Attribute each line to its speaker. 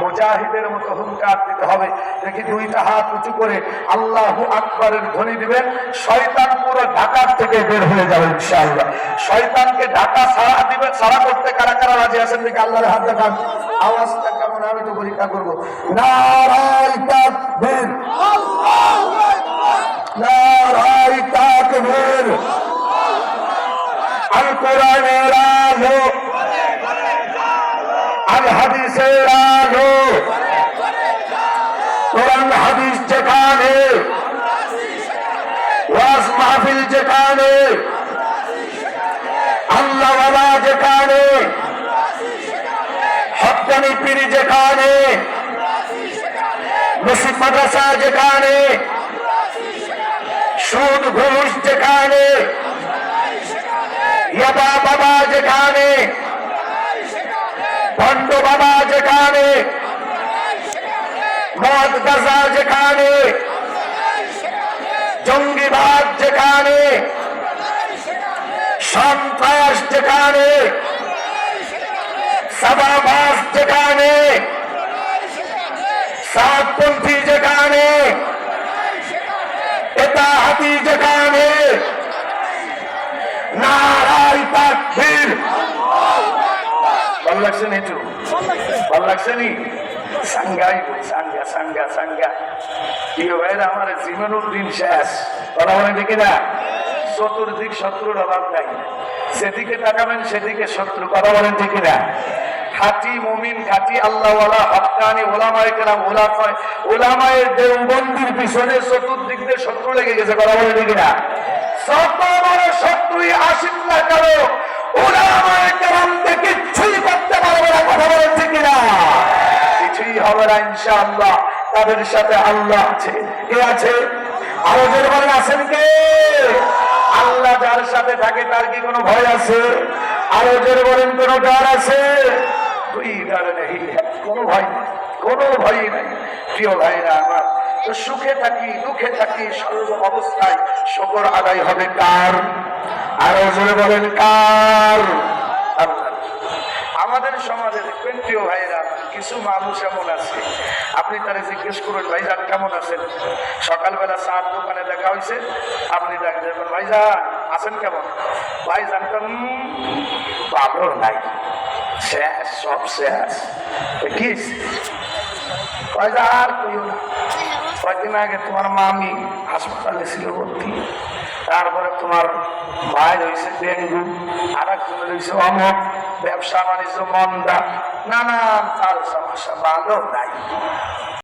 Speaker 1: মুজাহিদের মতো হুঙ্কার দিতে হবে। দেখি দুইটা হাত উঁচু করে আল্লাহ আকবরের ধ্বনি দিবেন, শয়তান পুরো ঢাকার থেকে বের হয়ে যাবে, ইনশাআল্লাহ। শয়তানকে ঢাকা সারা দিবে সারা করতে কারা কারা রাজি আছেন দেখি আল্লাহর হাত দেখান। আওয়াজটা কেমন আমি তো পরীক্ষা করব। নারাই তাকবীর। যেখানে। আল্লাহ যেখানে। হকানি পিড়ি যেখানে মুসিদ মাদ্রাসা যেখানে সুদ ঘুষ যেখানে ইয়াবা বাবা যেখানে ভণ্ড বাবা যেখানে মদ গাজা যেখানে জঙ্গিবাদ যেখানে সন্ত্রাস যেখানে সাদাবাস যেখানে, সাতপন্থী যেখানে এটা হাতি যেখানে, নারাই তাকবীর ভালো লাগছে না একটু? ভালো লাগছে নি? সাঙ্গাই সাঙ্গা সাঙ্গা সাঙ্গা। প্রিয় ভাইরা আমার জীবনের দিন শেষ। কথা বলে দেখি না? চতুর্দিক শত্রুর অভাব নাই। সেদিকে তাকাবেন, সেদিকে শত্রু। কথা বলেন ঠিক না খাটি মুমিন খাটি আল্লাহওয়ালা হকানি ওলামায় ওলা ওলামায়ের দেওবন্দির পিছনে চতুর্দিক দিয়ে শত্রু লেগে গেছে, কথা বলে না বড় শত্রুই না ওলামায় কিচ্ছুই করতে পারবে না, কথা বলেন ঠিক না কিছুই হবে না, ইনশাআল্লাহ, তাদের সাথে আল্লাহ আছে। কে আছে? আরও বলেন, আছেন কে? আল্লাহ যার সাথে থাকে, তার কি কোনো ভয় আছে? আরও জোর বলেন, কোন ডর আছে? নেই। প্রিয় ভাইরা আমার, তো সুখে থাকি, দুঃখে থাকি অবস্থায় আদায় হবে বলেন আমাদের সমাজে দেখবেন, প্রিয় ভাইরা, কিছু মানুষ এমন আছে। আপনি তারা জিজ্ঞেস করুন ভাইজান কেমন আছেন? সকালবেলা চার দোকানে দেখা হয়েছে আপনি দেখ দেবেন ভাইজান আছেন কেমন? ভাইজান ভালো নাই। শেষ সব শেষ এ কি? ভাইজান আর কইও না। কয়েকদিন আগে তোমার মামি হাসপাতালে ছিল ভর্তি। তারপরে তোমার ভাই রয়েছে ডেঙ্গু আর একজন রয়েছে অমক ব্যবসা বাণিজ্য মন্দা। নানান তার সমস্যা ভালো নাই।